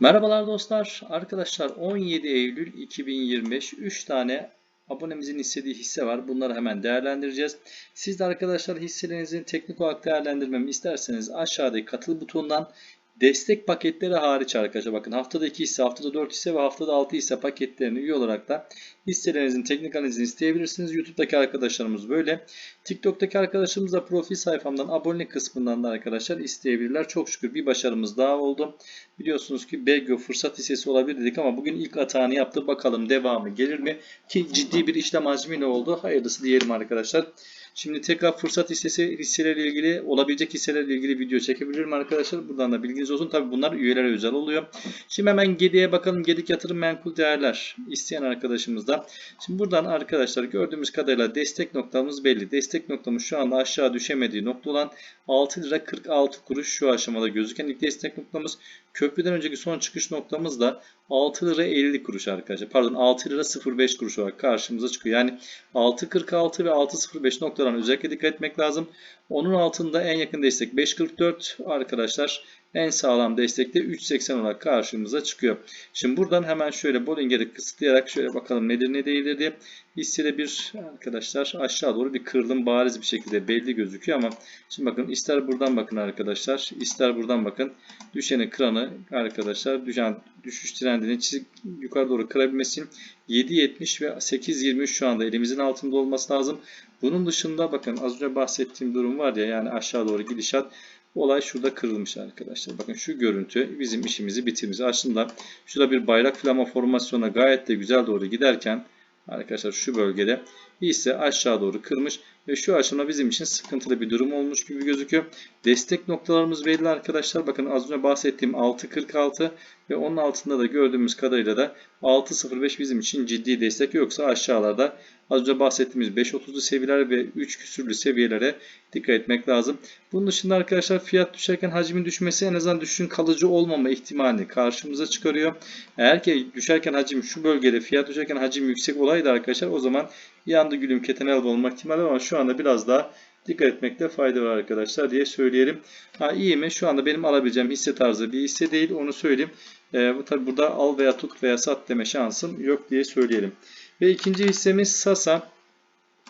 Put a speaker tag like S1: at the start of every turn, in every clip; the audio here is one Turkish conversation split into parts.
S1: Merhabalar dostlar. Arkadaşlar 17 Eylül 2025 3 tane abonemizin istediği hisse var. Bunları hemen değerlendireceğiz. Siz de arkadaşlar hisselerinizin teknik olarak değerlendirmemi isterseniz aşağıdaki katıl butonundan destek paketleri hariç arkadaşlar bakın haftada 2 hisse, haftada 4 hisse ve haftada 6 hisse paketlerini üye olarak da hisselerinizin teknik analizini isteyebilirsiniz. YouTube'daki arkadaşlarımız böyle. TikTok'taki arkadaşlarımız da profil sayfamdan abonelik kısmından da arkadaşlar isteyebilirler. Çok şükür bir başarımız daha oldu. Biliyorsunuz ki Belgio fırsat hissesi olabilir dedik ama bugün ilk atağını yaptı. Bakalım devamı gelir mi? Ki ciddi bir işlem hacmiyle oldu. Hayırlısı diyelim arkadaşlar. Şimdi tekrar fırsat hissesi hisselerle ilgili olabilecek hisselerle ilgili video çekebilirim arkadaşlar. Buradan da bilginiz olsun. Tabi bunlar üyelere özel oluyor. Şimdi hemen Gedi'ye bakalım. Gedik yatırım menkul değerler isteyen arkadaşımız da. Şimdi buradan arkadaşlar gördüğümüz kadarıyla destek noktamız belli. Destek noktamız şu anda aşağı düşemediği nokta olan 6 lira 46 kuruş şu aşamada gözüken ilk destek noktamız. Köprüden önceki son çıkış noktamız da 6 lira 50 kuruş arkadaşlar. Pardon 6 lira 05 kuruş olarak karşımıza çıkıyor. Yani 6.46 ve 6.05 noktalarına özellikle dikkat etmek lazım. Onun altında en yakın destek 5.44 arkadaşlar. En sağlam destek de 3.80 olarak karşımıza çıkıyor. Şimdi buradan hemen şöyle Bollinger'i kısıtlayarak şöyle bakalım nedir ne değildir diye. Hissede bir arkadaşlar aşağı doğru bir kırılım bariz bir şekilde belli gözüküyor ama şimdi bakın ister buradan bakın arkadaşlar ister buradan bakın düşeni kıranı arkadaşlar düşen düşüş trendini çizik yukarı doğru kırabilmesi 7.70 ve 8.23 şu anda elimizin altında olması lazım. Bunun dışında bakın az önce bahsettiğim durum var ya yani aşağı doğru gidişat olay şurada kırılmış arkadaşlar. Bakın şu görüntü bizim işimizi bitirmiş. Aslında şurada bir bayrak flama formasyona gayet de güzel doğru giderken arkadaşlar şu bölgede hisse aşağı doğru kırmış şu aşamada bizim için sıkıntılı bir durum olmuş gibi gözüküyor. Destek noktalarımız belli arkadaşlar. Bakın az önce bahsettiğim 6.46 ve onun altında da gördüğümüz kadarıyla da 6.05 bizim için ciddi destek yoksa aşağılarda az önce bahsettiğimiz 5.30'lu seviyeler ve 3 küsürlü seviyelere dikkat etmek lazım. Bunun dışında arkadaşlar fiyat düşerken hacmin düşmesi en azından düşüşün kalıcı olmama ihtimalini karşımıza çıkarıyor. Eğer ki düşerken hacim şu bölgede fiyat düşerken hacim yüksek olaydı arkadaşlar o zaman yandı gülüm keten elba olma ihtimali ama şu anda biraz daha dikkat etmekte fayda var arkadaşlar diye söyleyelim. Ha iyi mi? Şu anda benim alabileceğim hisse tarzı bir hisse değil onu söyleyeyim. Ee, bu tabi burada al veya tut veya sat deme şansım yok diye söyleyelim. Ve ikinci hissemiz Sasa.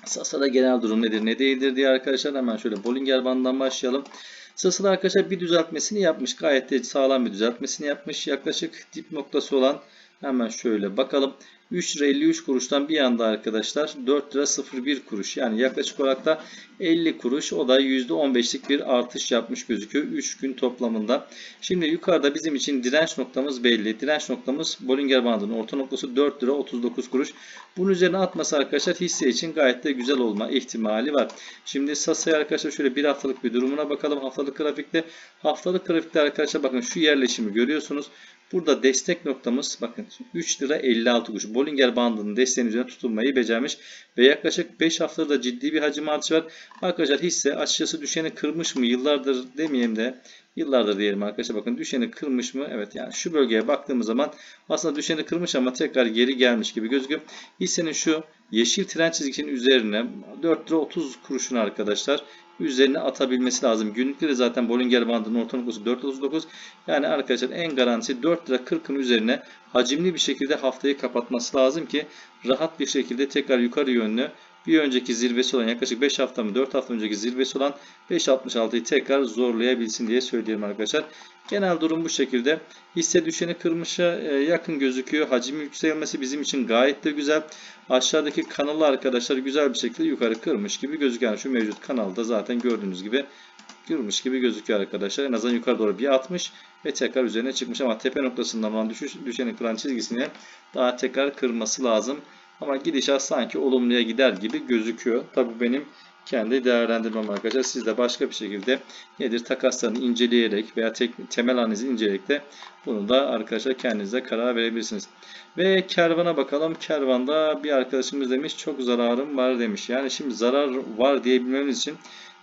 S1: Sasa'da genel durum nedir ne değildir diye arkadaşlar hemen şöyle Bollinger bandından başlayalım. Sasa'da arkadaşlar bir düzeltmesini yapmış. Gayet de sağlam bir düzeltmesini yapmış. Yaklaşık dip noktası olan hemen şöyle bakalım. 3 lira 53 kuruştan bir anda arkadaşlar 4 lira 01 kuruş. Yani yaklaşık olarak da 50 kuruş. O da %15'lik bir artış yapmış gözüküyor 3 gün toplamında. Şimdi yukarıda bizim için direnç noktamız belli. Direnç noktamız Bollinger bandının orta noktası 4 lira 39 kuruş. Bunun üzerine atması arkadaşlar hisse için gayet de güzel olma ihtimali var. Şimdi Sasa'ya arkadaşlar şöyle bir haftalık bir durumuna bakalım. Haftalık grafikte. Haftalık grafikte arkadaşlar bakın şu yerleşimi görüyorsunuz. Burada destek noktamız bakın 3 lira 56 kuruş. Bollinger bandının desteğinin üzerine tutunmayı becermiş ve yaklaşık 5 haftada ciddi bir hacim artışı var. Arkadaşlar hisse açıkçası düşeni kırmış mı? Yıllardır demeyeyim de yıllardır diyelim arkadaşlar. Bakın düşeni kırmış mı? Evet yani şu bölgeye baktığımız zaman aslında düşeni kırmış ama tekrar geri gelmiş gibi gözüküyor. Hissenin şu yeşil tren çizgisinin üzerine 4 lira 30 kuruşun arkadaşlar üzerine atabilmesi lazım. Günlükte de zaten Bollinger bandının orta noktası 4.39. Yani arkadaşlar en garanti 4 lira 40'ın üzerine hacimli bir şekilde haftayı kapatması lazım ki rahat bir şekilde tekrar yukarı yönlü bir önceki zirvesi olan yaklaşık 5 hafta mı 4 hafta önceki zirvesi olan 5.66'yı tekrar zorlayabilsin diye söyleyelim arkadaşlar. Genel durum bu şekilde. Hisse düşeni kırmışa yakın gözüküyor. Hacim yükselmesi bizim için gayet de güzel. Aşağıdaki kanalı arkadaşlar güzel bir şekilde yukarı kırmış gibi. Yani şu mevcut kanalda zaten gördüğünüz gibi kırmış gibi gözüküyor arkadaşlar. En azından yukarı doğru bir atmış ve tekrar üzerine çıkmış ama tepe noktasından olan düşüş, düşeni kıran çizgisini daha tekrar kırması lazım. Ama gidişat sanki olumluya gider gibi gözüküyor. Tabi benim kendi değerlendirmem arkadaşlar. Siz de başka bir şekilde nedir takaslarını inceleyerek veya tek, temel analizi inceleyerek de bunu da arkadaşlar kendinize karar verebilirsiniz. Ve kervana bakalım. Kervanda bir arkadaşımız demiş çok zararım var demiş. Yani şimdi zarar var diyebilmemiz için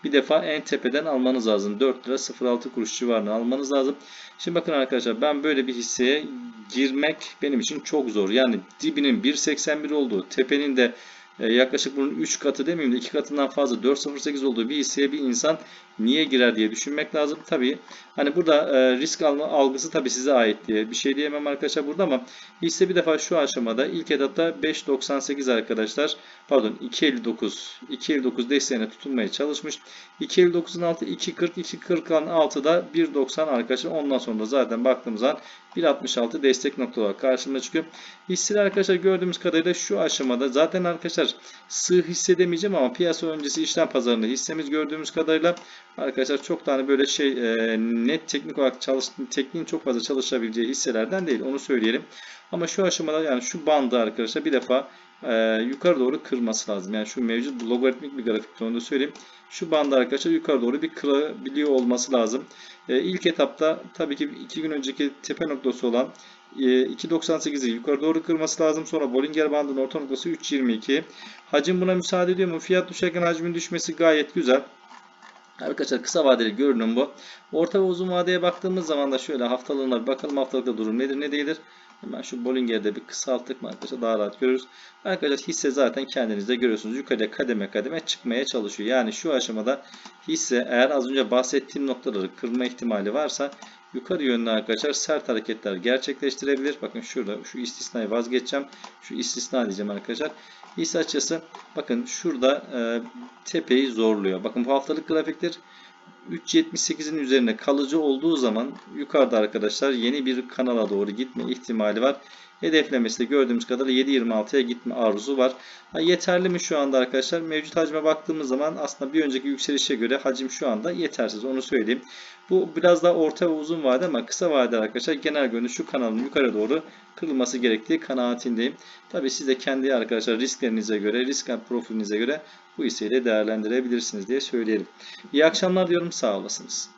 S1: bir defa en tepeden almanız lazım. 4 lira 06 kuruş civarını almanız lazım. Şimdi bakın arkadaşlar ben böyle bir hisseye girmek benim için çok zor. Yani dibinin 1.81 olduğu, tepenin de e, yaklaşık bunun 3 katı demeyeyim de 2 katından fazla 4.08 olduğu bir hisseye bir insan niye girer diye düşünmek lazım. Tabii hani burada e, risk alma algısı tabii size ait diye bir şey diyemem arkadaşlar burada ama hisse bir defa şu aşamada ilk etapta 5.98 arkadaşlar pardon 2.59 2.59 desteğine tutunmaya çalışmış. 2.59'un altı 2.40 2.40'ın altı da 1.90 arkadaşlar ondan sonra zaten baktığımız zaman 1.66 destek nokta olarak karşımıza çıkıyor. Hisseler arkadaşlar gördüğümüz kadarıyla şu aşamada zaten arkadaşlar sığ hisse demeyeceğim ama piyasa öncesi işlem pazarında hissemiz gördüğümüz kadarıyla arkadaşlar çok tane böyle şey e, net teknik olarak çalış, tekniğin çok fazla çalışabileceği hisselerden değil onu söyleyelim. Ama şu aşamada yani şu bandı arkadaşlar bir defa e, yukarı doğru kırması lazım. Yani şu mevcut logaritmik bir grafikte onu da söyleyeyim. Şu bandı arkadaşlar yukarı doğru bir kırabiliyor olması lazım. E, ilk etapta tabii ki 2 gün önceki tepe noktası olan e, 2.98'i yukarı doğru kırması lazım. Sonra Bollinger bandının orta noktası 3.22. Hacim buna müsaade ediyor mu? Fiyat düşerken hacmin düşmesi gayet güzel. Arkadaşlar kısa vadeli görünüm bu. Orta ve uzun vadeye baktığımız zaman da şöyle haftalığına bir bakalım haftalıkta durum nedir ne değildir. Hemen şu Bollinger'de bir kısalttık mı arkadaşlar daha rahat görürüz. Arkadaşlar hisse zaten kendinizde görüyorsunuz. Yukarıya kademe kademe çıkmaya çalışıyor. Yani şu aşamada hisse eğer az önce bahsettiğim noktaları kırma ihtimali varsa yukarı yönlü arkadaşlar sert hareketler gerçekleştirebilir. Bakın şurada şu istisnayı vazgeçeceğim. Şu istisna diyeceğim arkadaşlar. Hisse açısı bakın şurada e, tepeyi zorluyor. Bakın bu haftalık grafiktir. 3.78'in üzerine kalıcı olduğu zaman yukarıda arkadaşlar yeni bir kanala doğru gitme ihtimali var. Hedeflemesi de gördüğümüz kadarıyla 7.26'ya gitme arzusu var. Ha, yeterli mi şu anda arkadaşlar? Mevcut hacme baktığımız zaman aslında bir önceki yükselişe göre hacim şu anda yetersiz. Onu söyleyeyim. Bu biraz daha orta ve uzun vade ama kısa vade arkadaşlar genel görünüş şu kanalın yukarı doğru kırılması gerektiği kanaatindeyim. Tabi siz de kendi arkadaşlar risklerinize göre, risk profilinize göre bu hisseyi de değerlendirebilirsiniz diye söyleyelim. İyi akşamlar diyorum. Sağ olasınız.